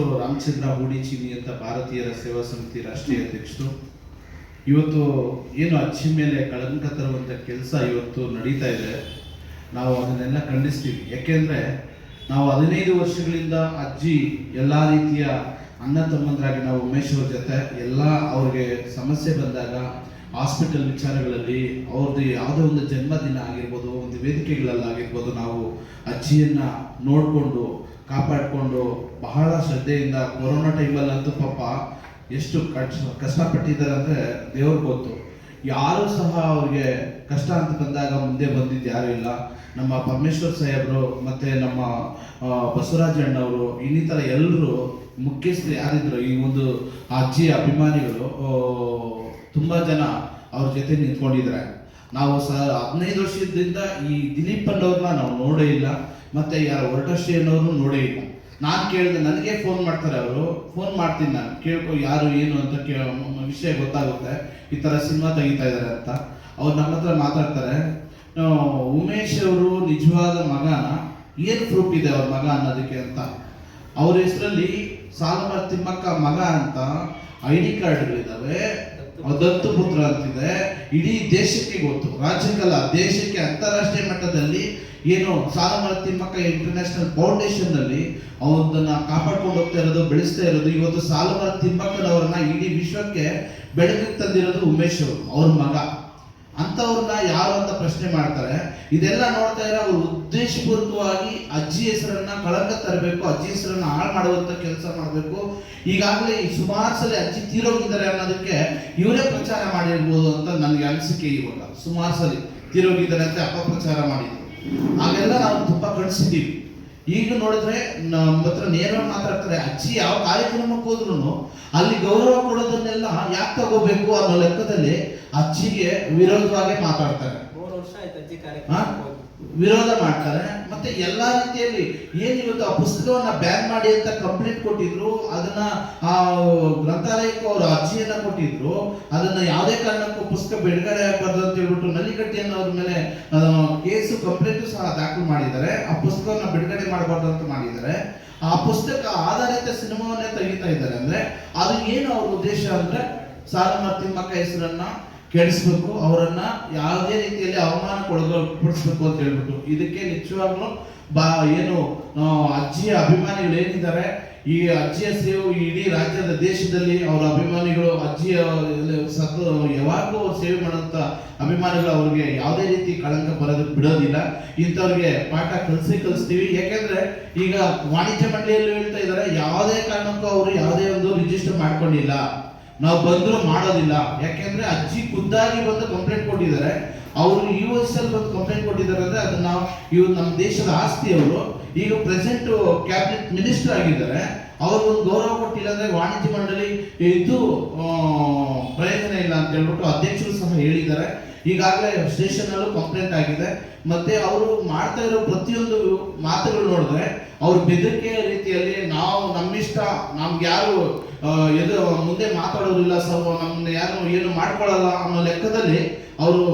ಇವತ್ತು ರಾಮಚಂದ್ರ ಹೂಡಿಚಿನಿ ಅಂತ ಭಾರತೀಯರ ಸೇವಾ ಸಮಿತಿ ರಾಷ್ಟ್ರೀಯ ಅಧ್ಯಕ್ಷರು. ಇವತ್ತು ಏನು ಅಚ್ಚಿ ಮೇಲೆ ಕಳಂಕ ತರುವಂಥ ಕೆಲಸ ಇವತ್ತು ನಡೀತಾ ಇದೆ. ನಾವು ಅದನ್ನೆಲ್ಲ ಖಂಡಿಸ್ತೀವಿ. ಯಾಕೆಂದ್ರೆ ನಾವು ಹದಿನೈದು ವರ್ಷಗಳಿಂದ ಅಜ್ಜಿ ಎಲ್ಲ ರೀತಿಯ ಅಣ್ಣ ತಮ್ಮಂದರಾಗಿ ನಾವು ಉಮೇಶ್ ಅವ್ರ ಜೊತೆ ಎಲ್ಲ ಅವ್ರಿಗೆ ಸಮಸ್ಯೆ ಬಂದಾಗ ಹಾಸ್ಪಿಟಲ್ ವಿಚಾರಗಳಲ್ಲಿ ಅವ್ರದ್ದು ಯಾವುದೋ ಒಂದು ಜನ್ಮದಿನ ಆಗಿರ್ಬೋದು, ಒಂದು ವೇದಿಕೆಗಳಲ್ಲಾಗಿರ್ಬೋದು ನಾವು ಅಜ್ಜಿಯನ್ನು ನೋಡಿಕೊಂಡು ಕಾಪಾಡಿಕೊಂಡು ಬಹಳ ಶ್ರದ್ಧೆಯಿಂದ ಕೊರೋನಾ ಟೈಮಲ್ಲಂತೂ ಪಾಪ ಎಷ್ಟು ಕಷ್ಟ, ಕಷ್ಟಪಟ್ಟಿದ್ದಾರೆ ಅಂದರೆ ದೇವ್ರಿಗೆ ಗೊತ್ತು. ಯಾರು ಸಹ ಅವ್ರಿಗೆ ಕಷ್ಟ ಅಂತ ಬಂದಾಗ ಮುಂದೆ ಬಂದಿದ್ದು ಯಾರು ಇಲ್ಲ. ನಮ್ಮ ಪರಮೇಶ್ವರ್ ಸಾಹೇಬರು ಮತ್ತು ನಮ್ಮ ಬಸವರಾಜ ಅಣ್ಣವರು, ಇನ್ನಿತರ ಎಲ್ಲರೂ ಮುಖ್ಯಸ್ಥರು ಯಾರಿದ್ರು, ಈ ಒಂದು ಅಜ್ಜಿ ಅಭಿಮಾನಿಗಳು ತುಂಬ ಜನ ಅವ್ರ ಜೊತೆ ನಿಂತ್ಕೊಂಡಿದ್ದಾರೆ. ನಾವು ಸ, ಹದಿನೈದು ವರ್ಷದಿಂದ ಈ ದಿಲೀಪ್ ಅನ್ನೋರನ್ನ ನಾವು ನೋಡೇ ಇಲ್ಲ. ಮತ್ತು ಯಾರು ಹೊರಟಶ್ರೀ ಅನ್ನೋರು ನೋಡೇ ಇಲ್ಲ. ನಾನು ಕೇಳಿದೆ ನನಗೆ ಫೋನ್ ಮಾಡ್ತಾರೆ ಅವರು. ಫೋನ್ ಮಾಡ್ತೀನಿ ನಾನು. ಕೇಳ್ಕೊ, ಯಾರು, ಏನು ಅಂತ ಕೇಳೋ ವಿಷಯ ಗೊತ್ತಾಗುತ್ತೆ. ಈ ಥರ ಸಿನಿಮಾ ತೆಗಿತಾ ಇದ್ದಾರೆ ಅಂತ. ಅವ್ರು ನಮ್ಮ ಹತ್ರ ಮಾತಾಡ್ತಾರೆ. ಉಮೇಶ್ ಅವರು ನಿಜವಾದ ಮಗನ ಏನು ಪ್ರೂಫ್ ಇದೆ ಅವ್ರ ಮಗ ಅನ್ನೋದಕ್ಕೆ ಅಂತ. ಅವ್ರ ಹೆಸರಲ್ಲಿ ಸಾಲಮ ತಿಮ್ಮಕ್ಕ ಮಗ ಅಂತ ಐ ಡಿ ಕಾರ್ಡ್ಗಳಿದ್ದಾವೆ ದತ್ತು ಪುತ್ರ ಅಂತಿದೆ. ಇಡೀ ದೇಶಕ್ಕೆ ಗೊತ್ತು. ರಾಜ್ಯಕ್ಕಲ್ಲ ದೇಶಕ್ಕೆ ಅಂತಾರಾಷ್ಟ್ರೀಯ ಮಟ್ಟದಲ್ಲಿ ಏನು ಸಾಲಮರ ತಿಮ್ಮಕ್ಕ ಇಂಟರ್ನ್ಯಾಷನಲ್ ಫೌಂಡೇಶನ್ನಲ್ಲಿ ಅವನ್ನ ಕಾಪಾಡ್ಕೊಂಡು ಹೋಗ್ತಾ ಇರೋದು, ಬೆಳೆಸ್ತಾ ಇರೋದು, ಇವತ್ತು ಸಾಲಮರ ತಿಮ್ಮಕ್ಕನವರನ್ನ ಇಡೀ ವಿಶ್ವಕ್ಕೆ ಬೆಳಕಿಗೆ ತಂದಿರೋದು ಉಮೇಶ್ ಅವರು, ಅವ್ರ ಮಗ. ಅಂಥವ್ರನ್ನ ಯಾರು ಅಂತ ಪ್ರಶ್ನೆ ಮಾಡ್ತಾರೆ, ಇದೆಲ್ಲ ನೋಡ್ತಾ ಇರೋ ಅವರು ಉದ್ದೇಶಪೂರ್ವಕವಾಗಿ ಅಜ್ಜಿ ಹೆಸರನ್ನ ಕಳಂಕ ತರಬೇಕು, ಅಜ್ಜಿ ಹೆಸರನ್ನ ಹಾಳು ಮಾಡುವಂತ ಕೆಲಸ ಮಾಡಬೇಕು. ಈಗಾಗಲೇ ಸುಮಾರು ಸಲ ಅಜ್ಜಿ ತೀರೋಗಿದ್ದಾರೆ ಅನ್ನೋದಕ್ಕೆ ಇವರೇ ಪ್ರಚಾರ ಮಾಡಿರ್ಬೋದು ಅಂತ ನನಗೆ ಅನಿಸಿಕೆ ಇವಾಗ. ಸುಮಾರು ಸಲ ತೀರೋಗಿದ್ದಾರೆ ಅಂತ ಅಪಪ್ರಚಾರ ಮಾಡಿದ್ರು. ಹಾಗೆಲ್ಲ ನಾವು ತುಂಬ ಕಳಿಸಿದ್ದೀವಿ ಈಗ ನೋಡಿದ್ರೆ ನಮ್ಮ ಹತ್ರ ನೇರ ಮಾತಾಡ್ತಾರೆ, ಅಜ್ಜಿ, ಯಾವ ಕಾರ್ಯಕ್ರಮಕ್ಕೆ ಹೋದ್ರು ಅಲ್ಲಿ ಗೌರವ ಕೊಡೋದನ್ನೆಲ್ಲ ಯಾಕೆ ತಗೋಬೇಕು ಅನ್ನೋ ಲೆಕ್ಕದಲ್ಲಿ ಅಜ್ಜಿಗೆ ವಿರೋಧವಾಗಿ ಮಾತಾಡ್ತಾರೆ. ವಿರೋಧ ಮಾಡ್ತಾರೆ. ಮತ್ತೆ ಎಲ್ಲಾ ರೀತಿಯಲ್ಲಿ ಏನ್ ಇವತ್ತು ಆ ಪುಸ್ತಕವನ್ನ ಬ್ಯಾನ್ ಮಾಡಿ ಅಂತ ಕಂಪ್ಲೇಂಟ್ ಕೊಟ್ಟಿದ್ರು ಅದನ್ನ ಆ ಗ್ರಂಥಾಲಯಕ್ಕೂ ಅವರು ಅರ್ಜಿಯನ್ನ ಕೊಟ್ಟಿದ್ರು ಅದನ್ನ ಯಾವುದೇ ಕಾರಣಕ್ಕೂ ಪುಸ್ತಕ ಬಿಡುಗಡೆ ಆಗಬಾರ್ದು ಅಂತ ಹೇಳ್ಬಿಟ್ಟು ನಲಿಕಟ್ಟಿಯನ್ನು ಅವ್ರ ಮೇಲೆ ಕೇಸು ಕಂಪ್ಲೇಂಟ್ ಸಹ ದಾಖಲು ಮಾಡಿದ್ದಾರೆ. ಆ ಪುಸ್ತಕವನ್ನ ಬಿಡುಗಡೆ ಮಾಡಬಾರ್ದು ಅಂತ ಮಾಡಿದ್ದಾರೆ. ಆ ಪುಸ್ತಕ ಆಧಾರಿತ ಸಿನಿಮಾವನ್ನೇ ತೆಗಿತಾ ಇದ್ದಾರೆ ಅಂದ್ರೆ ಅದು ಏನು ಅವ್ರ ಉದ್ದೇಶ ಅಂದ್ರೆ ಸಾಲ ತಿಮ್ಮಕ್ಕ ಹೆಸರನ್ನ ಕೆಡಿಸ್ಬೇಕು, ಅವರನ್ನ ಯಾವುದೇ ರೀತಿಯಲ್ಲಿ ಅವಮಾನಕ್ಕೊಳಪಡಿಸ್ಬೇಕು ಅಂತ ಹೇಳ್ಬಿಟ್ಟು. ಇದಕ್ಕೆ ನಿಜವಾಗ್ಲೂ ಬಾ, ಏನು ಅಜ್ಜಿಯ ಅಭಿಮಾನಿಗಳು ಏನಿದ್ದಾರೆ, ಈ ಅಜ್ಜಿಯ ಸೇವೆ ಇಡೀ ರಾಜ್ಯದ ದೇಶದಲ್ಲಿ ಅವರ ಅಭಿಮಾನಿಗಳು, ಅಜ್ಜಿಯ ಸತ್ತು ಯಾವಾಗಲೂ ಅವ್ರು ಸೇವೆ ಮಾಡೋಂಥ ಅಭಿಮಾನಿಗಳು ಅವ್ರಿಗೆ ಯಾವುದೇ ರೀತಿ ಕಳಂಕ ಬರೋದು, ಬಿಡೋದಿಲ್ಲ. ಇಂಥವ್ರಿಗೆ ಪಾಠ ಕಲಿಸಿ ಕಲಿಸ್ತೀವಿ. ಯಾಕೆಂದ್ರೆ ಈಗ ವಾಣಿಜ್ಯ ಮಂಡಳಿಯಲ್ಲಿ ಹೇಳ್ತಾ ಇದ್ದಾರೆ, ಯಾವುದೇ ಕಾರಣಕ್ಕೂ ಅವರು ಯಾವುದೇ ಒಂದು ರಿಜಿಸ್ಟರ್ ಮಾಡ್ಕೊಂಡಿಲ್ಲ. ನಾವು ಬಂದ್ರು ಮಾಡೋದಿಲ್ಲ. ಯಾಕೆಂದ್ರೆ ಅಜ್ಜಿ ಖುದ್ದಾಗಿ ಬಂದು ಕಂಪ್ಲೇಂಟ್ ಕೊಟ್ಟಿದ್ದಾರೆ. ಅವರು ಯು ಎಸ್ ಎಲ್ ಬಂದು ಕಂಪ್ಲೇಂಟ್ ಕೊಟ್ಟಿದ್ದಾರೆ ಅಂದ್ರೆ ಅದನ್ನ ನಾವು ಇವ್ರು ನಮ್ಮ ದೇಶದ ಆಸ್ತಿ ಅವರು ಈಗ ಪ್ರೆಸೆಂಟ್ ಕ್ಯಾಬಿನೆಟ್ ಮಿನಿಸ್ಟರ್ ಆಗಿದ್ದಾರೆ. ಅವ್ರಿಗೆ ಒಂದು ಗೌರವ ಕೊಟ್ಟಿಲ್ಲ ಅಂದ್ರೆ ವಾಣಿಜ್ಯ ಮಂಡಳಿ ಇದು ಪ್ರಯೋಜನ ಇಲ್ಲ ಅಂತ ಹೇಳ್ಬಿಟ್ಟು ಅಧ್ಯಕ್ಷರು ಹೇಳಿದ್ದಾರೆ. ಈಗಾಗಲೇ ಸ್ಟೇಷನ್ ಅಲ್ಲೂ ಕಂಪ್ಲೇಂಟ್ ಆಗಿದೆ. ಮತ್ತೆ ಅವರು ಮಾಡ್ತಾ ಇರೋ ಪ್ರತಿಯೊಂದು ಮಾತುಗಳು ನೋಡಿದ್ರೆ, ಅವ್ರ ಬೆದರಿಕೆಯ ರೀತಿಯಲ್ಲಿ ನಾವು ನಮ್ಮಿಷ್ಟ, ನಮ್ಗೆ ಯಾರು ಎದು ಮುಂದೆ ಮಾತಾಡೋದಿಲ್ಲ ಸರ್ ನಮ್ಮನ್ನ ಯಾರು ಏನು ಮಾಡ್ಕೊಳ್ಳಲ್ಲ ಅನ್ನೋ ಲೆಕ್ಕದಲ್ಲಿ ಅವರು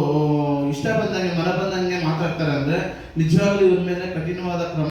ಇಷ್ಟ ಬಂದಂಗೆ, ಮನ ಬಂದಂಗೆ ಮಾತಾಡ್ತಾರೆ ಅಂದ್ರೆ ನಿಜವಾಗ್ಲೂ ಇವ್ರ ಮೇಲೆ ಕಠಿಣವಾದ ಕ್ರಮ